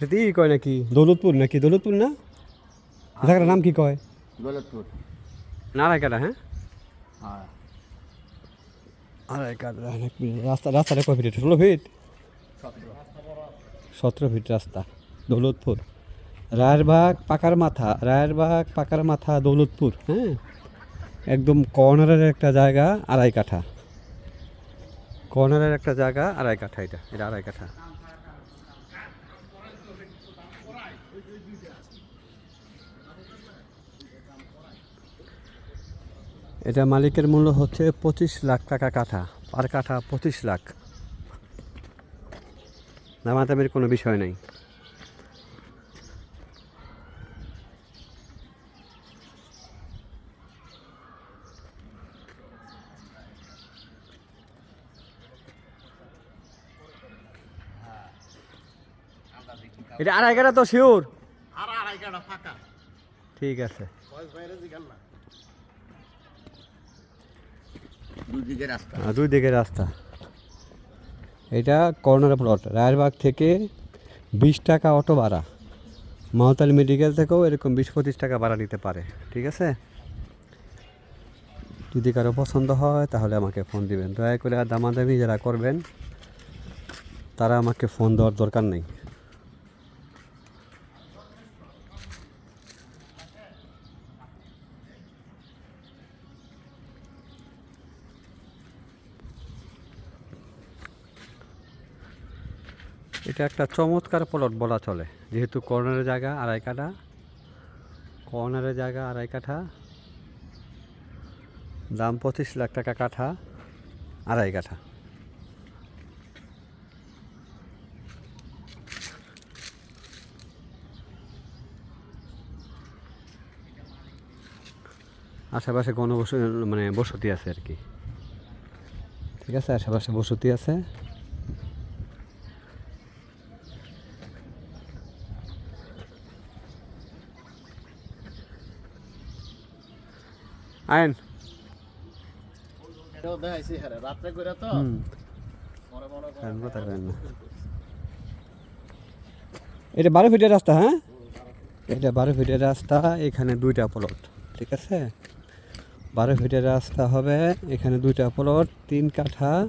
এটা ই কয় নাকি? দৌলতপুর নাকি? দৌলতপুর না? জায়গাটার নাম কি কয়? দৌলতপুর। নারায়কাটা হ্যাঁ? হ্যাঁ। আড়াইকাটা রাস্তা রাস্তাটা কয় ফিট? ষোলো ফিট? সতেরো। ফিট রাস্তা দৌলতপুর। রায়েরবাগ পাকার মাথা। রায়েরবাগ পাকার মাথা দৌলতপুর হ্যাঁ? একদম কর্নারের একটা জায়গা আড়াই কাঠা। কর্নারের একটা জায়গা আড়াই কাঠা এটা। এটা আড়াই কাঠা। এটা মালিকের মূল্য হচ্ছে পঁচিশ লাখ টাকা কাঠা। পার কাঠা পঁচিশ লাখ। দামাদামির কোনো বিষয় নেই। এটা আড়াই কাঠা তো শিওর? আর আড়াই কাটা ফাঁকা। ঠিক আছে। দুদিকে রাস্তা। আহ, দুই দিকের রাস্তা। এটা কর্নার প্লট রায়েরবাগ থেকে বিশ টাকা অটো ভাড়া। মাহতাল মেডিকেল থেকেও এরকম বিশ পঁচিশ টাকা ভাড়া নিতে পারে ঠিক আছে? যদি কারও পছন্দ হয় তাহলে আমাকে ফোন দিবেন। দয়া করে আর দামাদামি যারা করবেন তারা আমাকে ফোন দেওয়ার দরকার নেই। এটা একটা চমৎকার প্লট বলা চলে। যেহেতু কর্নারের জায়গা, আড়াই কাঠা। কর্নারের জায়গা, আড়াই কাঠা। দাম পঁচিশ লাখ টাকা কাঠা, আড়াই কাঠা। আশেপাশে গণবস মানে বসতি আছে আর কি। ঠিক আছে? আশেপাশে বসতি আছে আইন এটাও দেখাইছি হ্যাঁ রাত্রে করে তো হুম মনে মনে করে কারণ কথা কয় না। এটা বারো ফিটের রাস্তা হ্যাঁ? এটা বারো ফিটের রাস্তা এখানে দুইটা প্লট ঠিক আছে? বারো ফিটের রাস্তা হবে এখানে দুইটা প্লট তিন কাঠা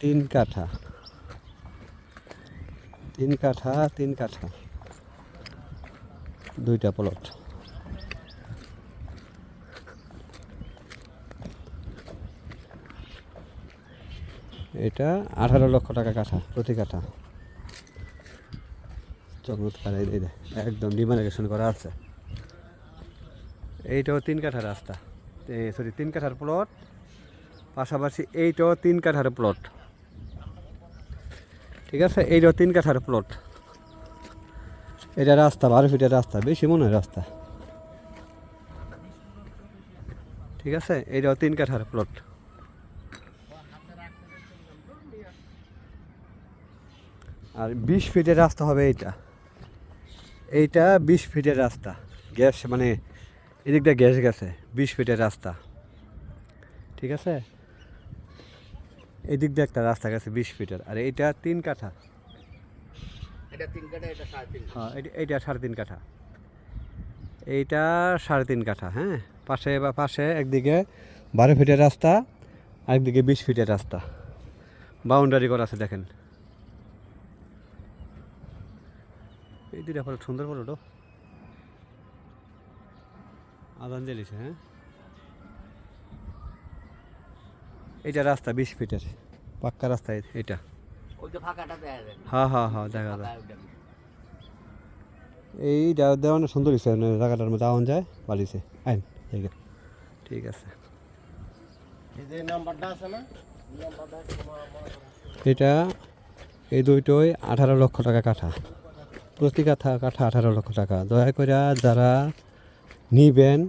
তিন কাঠা। তিন কাঠা তিন কাঠা। দুইটা প্লট এটা আঠারো লক্ষ টাকা কাঠা, প্রতি কাঠা। চমৎকার একদম ডিমার্কেশন করা আছে। এইটাও তিন কাঠার রাস্তা। সরি তিন কাঠার প্লট পাশাপাশি এইটাও তিন কাঠার প্লট ঠিক আছে? এইটাও তিন কাঠার প্লট এটা রাস্তা, বারো ফিটের রাস্তা, বেশি মনে হয় রাস্তা। ঠিক আছে? এইটাও তিন কাঠার প্লট আর বিশ ফিটের রাস্তা হবে এইটা। এইটা বিশ ফিটের রাস্তা। গ্যাস মানে এদিক দিয়ে গ্যাস গেছে বিশ ফিটের রাস্তা। ঠিক আছে? এদিক দিয়ে একটা রাস্তা গেছে বিশ ফিটের আর এইটা তিন কাঠা। হ্যাঁ এইটা সাড়ে তিন কাঠা। এইটা সাড়ে তিন কাঠা হ্যাঁ? পাশে বা পাশে একদিকে বারো ফিটের রাস্তা আরেকদিকে বিশ ফিটের রাস্তা। বাউন্ডারি করা আছে দেখেন। এই দুইটা ফটো সুন্দর ফটো তো। আদান জ্বালিছে হ্যাঁ? এইটা রাস্তা বিশ ফিটের। পাক্কা রাস্তা এ- এইটা। ওই তো ফাঁকাটা দেখা যায়। হ্যাঁ হ্যাঁ হ্যাঁ দেখা যায়। ফাঁকা এই দেওয়া সুন্দর হয়েছে মানে জায়গাটার মধ্যে আওয়ান যায় পালিছে। আইন ঠিক আছে। ঠিক আছে এটা এই দুইটোই আঠারো লক্ষ টাকা কাঠা। প্রতি কাঠা কাঠা আঠারো লক্ষ টাকা। দয়া করে যারা নিবেন,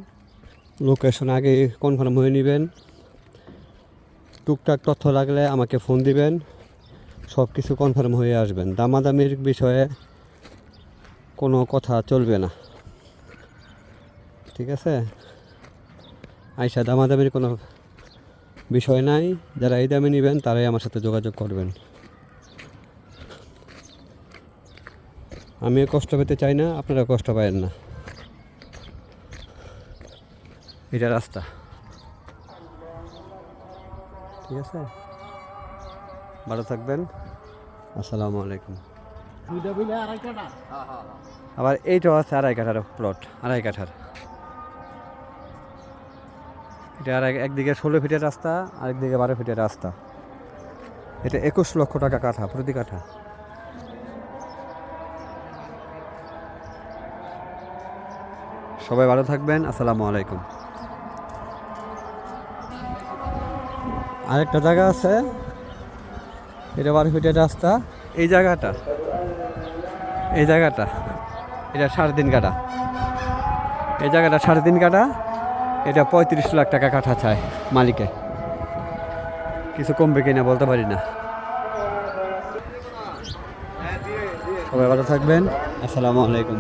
লোকেশন আগে কনফার্ম হয়ে নেবেন। টুকটাক তথ্য লাগলে আমাকে ফোন দিবেন সব কিছু কনফার্ম হয়ে আসবেন। দামাদামির বিষয়ে কোনো কথা চলবে না। ঠিক আছে? আইসা দামাদামির কোনো বিষয় নাই। যারা এই দামে নেবেন, তারাই আমার সাথে যোগাযোগ করবেন। আমিও কষ্ট পেতে চাই না আপনারা কষ্ট পাবেন না। এটা রাস্তা। ঠিক আছে? ভালো থাকবেন। আসসালামু আলাইকুম। আবার এইটাও আছে আড়াই কাঠার প্লট আড়াই কাঠার। এটা আর একদিকে ষোলো ফিটের রাস্তা আরেকদিকে বারো ফিটের রাস্তা। এটা একুশ লক্ষ টাকা কাঠা প্রতি কাঠা। সবাই ভালো থাকবেন আসসালামু আলাইকুম। আরেকটা জায়গা আছে এটা বারো ফিটের রাস্তা। এই জায়গাটা এই জায়গাটা এটা সাড়ে তিন কাটা এই জায়গাটা সাড়ে তিন কাটা এটা পঁয়ত্রিশ লাখ টাকা কাঠা চায় মালিকে। কিছু কমবে কিনা বলতে পারি না। সবাই ভালো থাকবেন আসসালামু আলাইকুম।